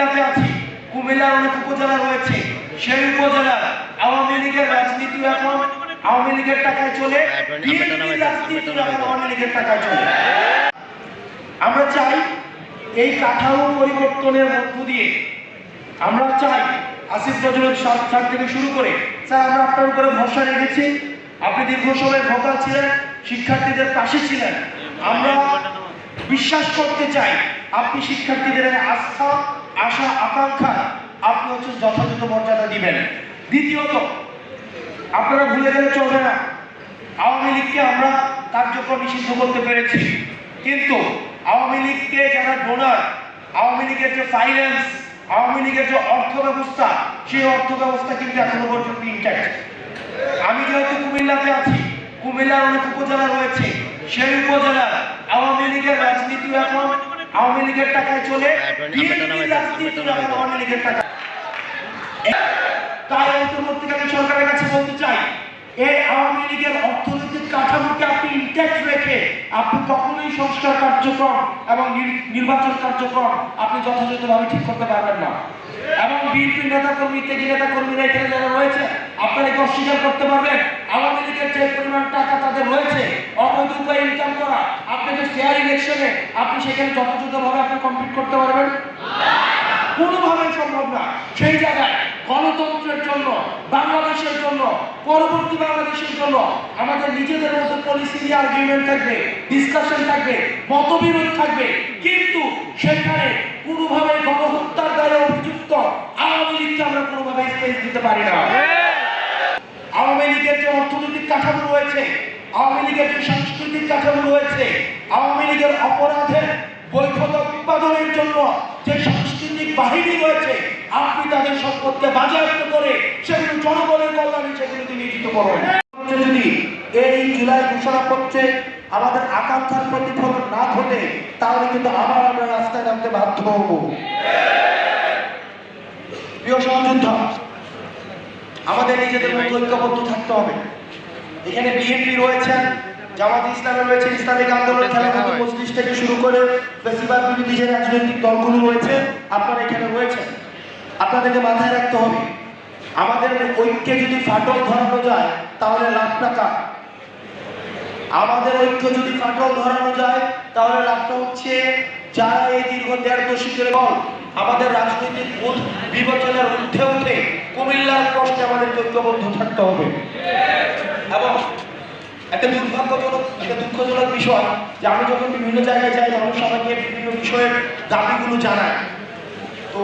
কুমিল্লাতে আছি। কুমিল্লার অনেক উপজেলা রয়েছে। সেই উপজেলার আওয়ামী লীগের রাজনীতি এখন আওয়ামী লীগের টাকায় চলে। বিএনপির রাজনীতি আওয়ামী লীগের টাকায় চলে। আমরা চাই এই কাঠামো পরিবর্তনের মধ্য দিয়ে আমরা চাই আসিফ নজরুল স্যার থেকে শুরু করে। স্যার আমরা আপনার উপরে ভরসা রেখেছি। আপনি দীর্ঘ সময় ভোটার ছিলেন শিক্ষার্থীদের পাশে ছিলেন। আমরা বিশ্বাস করতে চাই আপনি শিক্ষার্থীদের আস্থা আশা, আকাঙ্ক্ষা, আপনি হচ্ছে যথাযথ মর্যাদা দিবেন। দ্বিতীয়ত, আপনারা ভুলে গেলে চলবে না। আওয়ামী লীগকে আমরা কার্যক্রম নিষিদ্ধ করতে পেরেছি। কিন্তু আওয়ামী লীগকে যারা ডোনার আওয়ামী লীগের যে ফাইন্যান্স আওয়ামী লীগের যে অর্থ ব্যবস্থা সেই অর্থ ব্যবস্থা কিন্তু এখনও পর্যন্ত ইন্ট্যাক্ট আমি যেহেতু কুমিল্লাতে আছি, কুমিল্লার অনেক উপজেলা রয়েছে, সেই উপজেলার আওয়ামী লীগের রাজনীতি এখন আওয়ামী লীগের টাকায় চলে বিএনপির রাজনীতি এখন আওয়ামী লীগের টাকা। তাই অন্তর্বর্তীকালীন সরকারের কাছে বলতে চাই এই আওয়ামী লীগের অর্থনৈতিক কাঠামোকে আপনি ইন্ট্যাক্ট রেখে আপনি কখনোই সংস্কার কার্যক্রম এবং নির্বাচন কার্যক্রম আপনি যথাযথভাবে ঠিক করতে পারবেন না। এবং বিএনপির নেতা কর্মী ত্যাগী নেতা কর্মীরা এখানে যারা রয়েছে আপনারা কি অস্বীকার করতে পারবেন আওয়ামী লীগের যে পরিমাণ টাকা তাদের রয়েছে অবৈধ উপায়ে ইনকাম করা আপনি যে ফেয়ার ইলেকশনে আপনি সেখানে যথাযথভাবে আপনি কমপ্লিট করতে পারবেন? কোনোভাবেই সম্ভব না। সেই জায়গায় গণতন্ত্রের জন্য বাংলাদেশের জন্য পরবর্তী বাংলাদেশের জন্য আমাদের নিজেদের মধ্যে পলিসি নিয়ে আর্গুমেন্ট থাকবে ডিসকাশন থাকবে মতবিরোধ থাকবে। কিন্তু সেখানে কোনোভাবে গণহত্যার দ্বারা অভিযুক্ত আওয়ামী লীগকে আমরা কোনোভাবে স্পেস দিতে পারি না। আওয়ামী লীগের যে অর্থনৈতিক কাঠামো রয়েছে আওয়ামী লীগের যে সাংস্কৃতিক কাঠামো রয়েছে, আওয়ামী লীগের অপরাধের বৈধতা উৎপাদনের জন্য যে সাংস্কৃতিক বাহিনী রয়েছে, আপনি তাদের সম্পদকে বাজেয়াপ্ত করে সেগুলো জনগণের কল্যাণে সেগুলোকে নিয়োজিত করবেন যদি এই জুলাই ঘোষণাপত্রে আমাদের আকাঙ্ক্ষার প্রতিফলন না ঘটে, তাহলে কিন্তু আবার আমরা রাস্তায় নামতে বাধ্য হব। প্রিয় সহযোদ্ধা আমাদের নিজেদের মধ্যে ঐক্যবদ্ধ থাকতে হবে। এখানে বিএনপি রয়েছেন জামাত ইসলামে রয়েছে, ইসলামিক আন্দোলন খেলাফত মজলিস থেকে শুরু করে বেশিরভাগ বিরোধী যে রাজনৈতিক দলগুলো রয়েছে, আপনারা এখানে রয়েছেন। আপনাদেরকে মাথায় রাখতে হবে, আমাদের ঐক্যে যদি ফাটল ধরানো যায়, তাহলে লাভ টাকা আমাদের ঐক্য যদি ফাটল ধরানো যায়, তাহলে লাভটা হচ্ছে যারা এই দীর্ঘ দেড় দশকের বল আমাদের রাজনৈতিক বিবেচনার ঊর্ধ্বে উঠে কুমিল্লার প্রশ্নে আমাদের ঐক্যবদ্ধ থাকতে হবে। এবং একটা দুর্ভাগ্যজনক, একটা দুঃখজনক বিষয় যে আমি যখন বিভিন্ন জায়গায় যাই, মানুষ আমাকে বিভিন্ন বিষয়ের দাবিগুলো জানায়। তো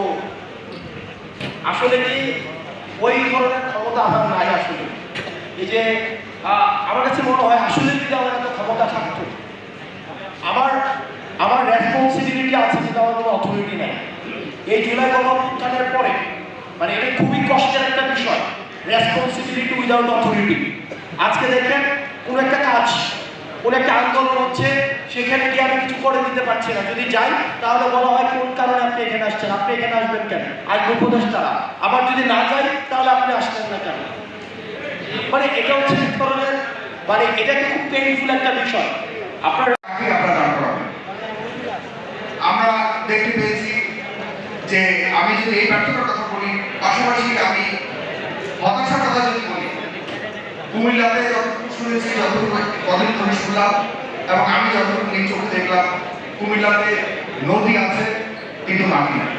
আসলে কি ওই ধরনের ক্ষমতা আমার নাই আসলে। এই যে আমার কাছে মনে হয় আসলে যদি আমার একটা ক্ষমতা থাকতো, আমার আমার রেসপন্সিবিলিটি আছে কিন্তু আমার কোনো অথরিটি নেই। এই জুলাই গণঅভ্যুত্থানের পরে মানে এটা খুবই কষ্টের একটা বিষয়। রেসপন্সিবিলিটি উইদাউট অথরিটি আজকে দেখেন কোনো একটা কাজ, কোনো একটা আন্দোলন হচ্ছে, সেখানে গিয়ে আমি কিছু করে দিতে পারছি না। যদি যাই, তাহলে বলা হয়, কোন কারণে আপনি এখানে আসছেন? আপনি এখানে আসবেন কেন? আসবে উপদেষ্টারা আবার যদি না যাই, তাহলে আপনি আসলেন না কেন? মানে এটা হচ্ছে এক ধরনের মানে এটা খুব পেইনফুল একটা বিষয়। আপনার আমরা দেখতে পেয়েছি যে আমি যদি এই ব্যর্থতার কথা বলি পাশাপাশি আমি হতাশার কথা যদি বলি কুমিল্লাতে যতটুকু শুনেছি, যতটুকু কদিন ধরে শুনলাম এবং আমি যতটুকু নিজ চোখে দেখলাম, কুমিল্লাতে নদী আছে, কিন্তু নামি নাই